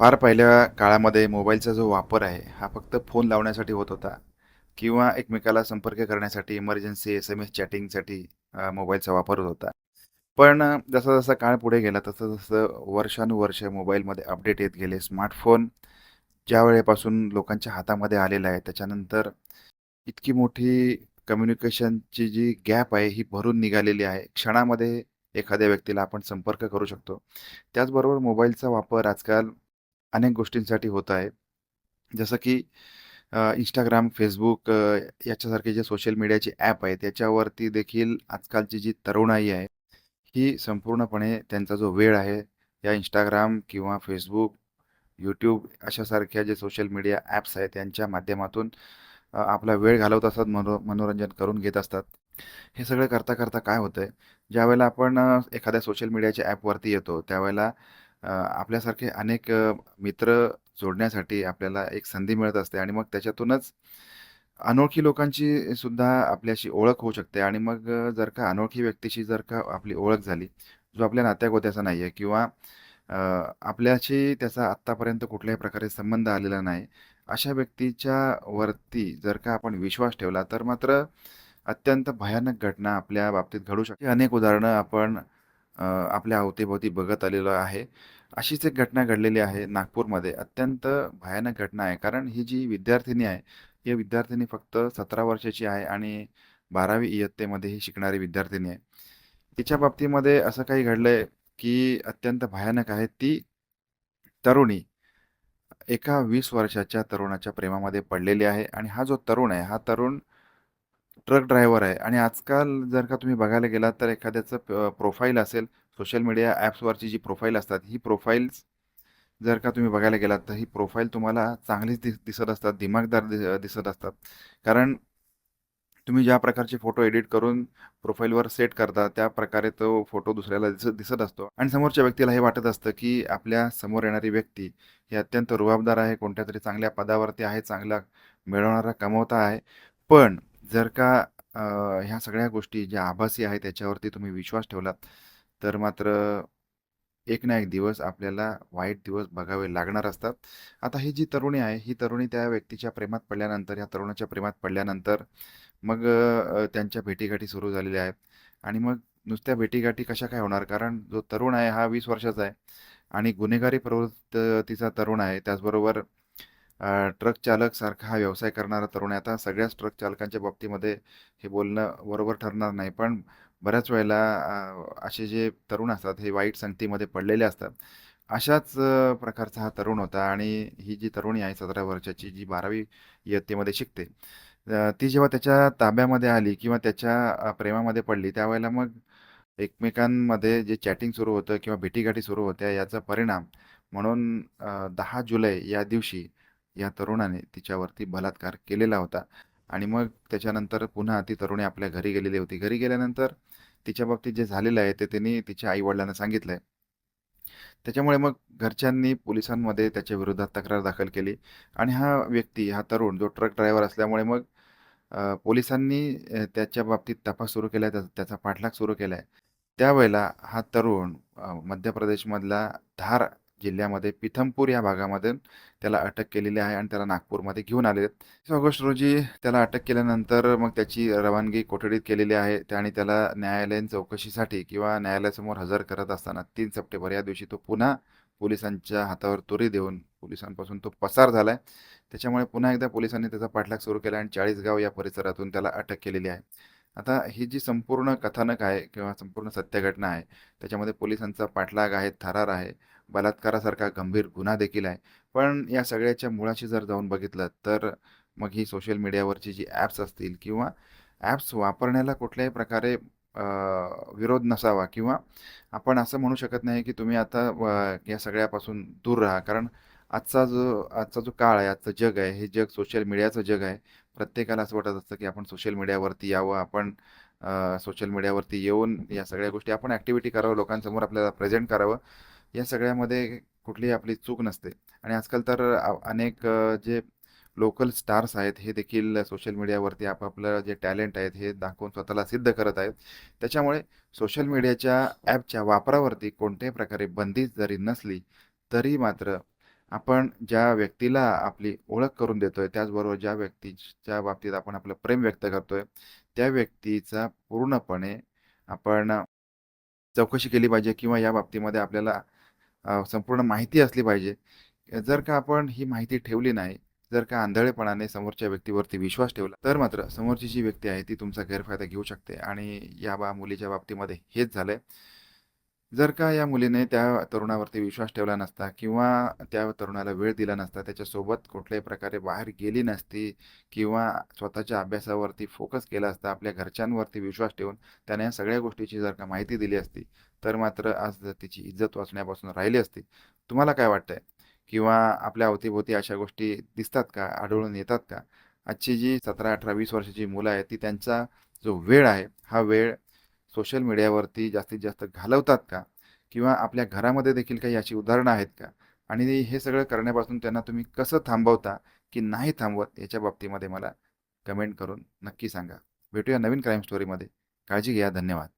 फार पहिल्या काळामध्ये मोबाईलचा जो वापर आहे हा फक्त फोन लावण्यासाठी होत होता किंवा एकमेकाला संपर्क करण्यासाठी इमर्जन्सी एस एम एस चॅटिंगसाठी मोबाईलचा वापर होत होता. पण जसा जसा काळ पुढे गेला तसं जसं वर्षानुवर्ष मोबाईलमध्ये अपडेट येत गेले. स्मार्टफोन ज्या वेळेपासून लोकांच्या हातामध्ये आलेला आहे त्याच्यानंतर इतकी मोठी कम्युनिकेशनची जी गॅप आहे ही भरून निघालेली आहे. क्षणामध्ये एखाद्या व्यक्तीला आपण संपर्क करू शकतो. त्याचबरोबर मोबाईलचा वापर आजकाल अनेक गोष्टींसाठी होत आहे जसं की इंस्टाग्राम, फेसबुक याच्यासारखे जे सोशल मीडियाचे ॲप आहेत त्याच्यावरती देखील आजकालची जी तरुणाई आहे ही संपूर्णपणे त्यांचा जो वेळ आहे या इंस्टाग्राम किंवा फेसबुक, यूट्यूब अशासारख्या जे सोशल मीडिया ॲप्स आहेत त्यांच्या माध्यमातून आपला वेळ घालवत असतात मनो मनोरंजन करून घेत असतात. हे सगळं करता करता काय होतं आहे ज्यावेळेला आपण एखाद्या सोशल मीडियाच्या ॲपवरती येतो त्यावेळेला आपल्यासारखे अनेक मित्र जोडण्यासाठी आपल्याला एक संधी मिळत असते आणि मग त्याच्यातूनच अनोळखी लोकांची सुद्धा आपल्याशी ओळख होऊ शकते आणि मग जर का अनोळखी व्यक्तीशी जर का आपली ओळख झाली, जो आपल्या नात्यागोत्याचा नाही आहे किंवा आपल्याशी त्याचा आत्तापर्यंत कुठल्याही प्रकारे संबंध आलेला नाही. अशा व्यक्तीच्या वरती जर का आपण विश्वास ठेवला, तर मात्र अत्यंत भयानक घटना आपल्या बाबतीत घडू शकते. अनेक उदाहरणं आपण आपल्या अवतीभोवती बघत आलेलो आहे. अशीच एक घटना घडलेली आहे नागपूरमध्ये. अत्यंत भयानक घटना आहे. कारण ही जी विद्यार्थिनी आहे, ही विद्यार्थिनी फक्त 17 वर्षाची आहे आणि 12वी इयत्तेमध्ये ही शिकणारी विद्यार्थिनी आहे. तिच्या बाबतीमध्ये असं काही घडलंय, की अत्यंत भयानक आहे. ती तरुणी एका वीस वर्षाच्या तरुणाच्या प्रेमामध्ये पडलेली आहे आणि हा जो तरुण आहे, हा तरुण ट्रक ड्रायव्हर आहे आणि आजकाल जर का तुम्ही बघायला गेलात तर एखाद्याचं प प्रोफाईल असेल, सोशल मीडिया ॲप्सवरची जी प्रोफाईल असतात, ही प्रोफाईल्स जर का तुम्ही बघायला गेलात, तर ही प्रोफाईल तुम्हाला चांगलीच दिस दिसत असतात, दिमागदार दि दिसत असतात. कारण तुम्ही ज्या प्रकारचे फोटो एडिट करून प्रोफाईलवर सेट करता, त्या प्रकारे तो फोटो दुसऱ्याला दिसत दिसत असतो आणि समोरच्या व्यक्तीला हे वाटत असतं, की आपल्यासमोर येणारी व्यक्ती ही अत्यंत रुबाबदार आहे, कोणत्यातरी चांगल्या पदावरती आहे, चांगला मिळवणारा, कमवता आहे. पण जर का अ, ह्या सगळ्या गोष्टी ज्या आभासी आहेत त्याच्यावरती तुम्ही विश्वास ठेवलात, तर मात्र एक ना एक दिवस आपल्याला वाईट दिवस बघावे लागणार असतात. आता ही जी तरुणी आहे, ही तरुणी त्या व्यक्तीच्या प्रेमात पडल्यानंतर, या तरुणाच्या प्रेमात पडल्यानंतर मग अ, त्यांच्या भेटीगाठी सुरू झालेल्या आहेत आणि मग नुसत्या भेटीगाठी कशा काय होणार? कारण जो तरुण आहे हा वीस वर्षाचा आहे आणि गुन्हेगारी प्रवृत्तीचा तरुण आहे. त्याचबरोबर ट्रक चालक सारखा हा व्यवसाय करणारा तरुण आहे. आता सगळ्याच ट्रक चालकांच्या बाबतीमध्ये हे बोलणं बरोबर ठरणार नाही. पण बऱ्याच वेळेला असे जे तरुण असतात हे वाईट संगतीमध्ये पडलेले असतात. अशाच प्रकारचा हा तरुण होता आणि ही जी तरुणी आहे 17 वर्षाची जी 12वी इयत्तेमध्ये शिकते. ती जेव्हा त्याच्या ताब्यामध्ये आली किंवा त्याच्या प्रेमामध्ये पडली त्यावेळेला मग एकमेकांमध्ये जे चॅटिंग सुरू होतं किंवा भेटीगाठी सुरू होत्या याचा परिणाम म्हणून दहा जुलै या दिवशी या तरुणाने तिच्यावरती बलात्कार केलेला होता आणि मग त्याच्यानंतर पुन्हा ती तरुणी आपल्या घरी गेलेली होती. घरी गेल्यानंतर तिच्या बाबतीत जे झालेलं आहे ते तिने तिच्या आई-वडिलांना सांगितलंय. त्याच्यामुळे मग घरच्यांनी पोलिसांमध्ये त्याच्या विरोधात तक्रार दाखल केली आणि हा व्यक्ती, हा तरुण जो ट्रक ड्रायव्हर असल्यामुळे मग पोलिसांनी त्याच्या बाबतीत तपास सुरू केला त्या त्याचा पाठलाग सुरू केला आहे त्यावेळेला हा तरुण मध्य प्रदेशमधला धार जिल्ह्यामध्ये पीथमपूर या भागामध्ये त्याला अटक केलेली आहे आणि त्याला नागपूरमध्ये घेऊन आले आहेत. ऑगस्ट रोजी त्याला अटक केल्यानंतर मग त्याची रवानगी कोठडीत केलेली आहे त्या- आणि त्याला न्यायालयीन चौकशीसाठी किंवा न्यायालयासमोर हजर करत असताना तीन सप्टेंबर या दिवशी तो पुन्हा पोलिसांच्या हातावर तुरी देऊन पोलिसांपासून तो पसार झालाय. त्याच्यामुळे पुन्हा एकदा पोलिसांनी त्याचा पाठलाग सुरू केला आणि चाळीसगाव या परिसरातून त्याला अटक केलेली आहे. आता ही जी संपूर्ण कथानक आहे किंवा संपूर्ण सत्यघटना आहे, त्याच्यामध्ये पोलिसांचा पाठलाग आहे, थरार आहे, बलात्कारासारखा गंभीर गुन्हा देखील आहे. पण या सगळ्याच्या मुळाशी जर जाऊन बघितलं, तर मग ही सोशल मीडियावरची जी ॲप्स असतील किंवा ॲप्स वापरण्याला कुठल्याही प्रकारे विरोध नसावा किंवा आपण असं म्हणू शकत नाही, की तुम्ही आता या सगळ्यापासून दूर राहा. कारण आजचा जो आजचा जो काळ आहे, आजचं जग आहे, हे जग सोशल मीडियाचं जग आहे. प्रत्येकाला असं वाटत असतं, की आपण सोशल मीडियावरती यावं, आपण सोशल मीडियावरती येऊन या सगळ्या गोष्टी आपण ॲक्टिव्हिटी करावं, लोकांसमोर आपल्याला प्रेझेंट करावं. या सगळ्यामध्ये कुठलीही आपली चूक नसते आणि आजकाल तर अनेक जे लोकल स्टार्स आहेत, हे देखील सोशल मीडियावरती आपापलं जे टॅलेंट आहेत, हे दाखवून स्वतःला सिद्ध करत आहेत. त्याच्यामुळे सोशल मीडियाच्या ॲपच्या वापरावरती कोणत्याही प्रकारे बंदी जरी नसली, तरी मात्र आपण ज्या व्यक्तीला आपली ओळख करून देतोय, त्याचबरोबर ज्या व्यक्तीच्या बाबतीत आपण आपलं प्रेम व्यक्त करतोय, त्या व्यक्तीचा पूर्णपणे आपण चौकशी केली पाहिजे किंवा या बाबतीमध्ये आपल्याला संपूर्ण माहिती असली पाहिजे. जर का आपण ही माहिती ठेवली नाही, जर का आंधळेपणाने समोरच्या व्यक्तीवरती विश्वास ठेवला, तर मात्र समोरची जी व्यक्ती आहे ती तुमचा गैरफायदा घेऊ शकते आणि या बा मुलीच्या बाबतीमध्ये हेच झालं आहे जर का या मुलीने त्या तरुणावरती विश्वास ठेवला नसता किंवा त्या तरुणाला वेळ दिला नसता, त्याच्यासोबत कुठल्याही प्रकारे बाहेर गेली नसती किंवा स्वतःच्या अभ्यासावरती फोकस केला असता, आपल्या घरच्यांवरती विश्वास ठेवून त्याने या सगळ्या गोष्टीची जर का माहिती दिली असती, तर मात्र आज तिची इज्जत वाचण्यापासून राहिली असती. तुम्हाला काय वाटतंय? किंवा आपल्या अवतीभोवती अशा गोष्टी दिसतात का? आढळून येतात का? आजची जी सतरा अठरा वीस वर्षाची मुलं आहेत, ती त्यांचा जो वेळ आहे, हा वेळ सोशल मीडियावरती जास्तीत जास्त घालवतात का? किंवा आपल्या घरामध्ये देखील काही अशी उदाहरणं आहेत का? आणि हे सगळं करण्यापासून त्यांना तुम्ही कसं थांबवता की नाही थांबवत याच्या बाबतीमध्ये मला कमेंट करून नक्की सांगा. भेटूया नवीन क्राईम स्टोरीमध्ये. काळजी घ्या. धन्यवाद.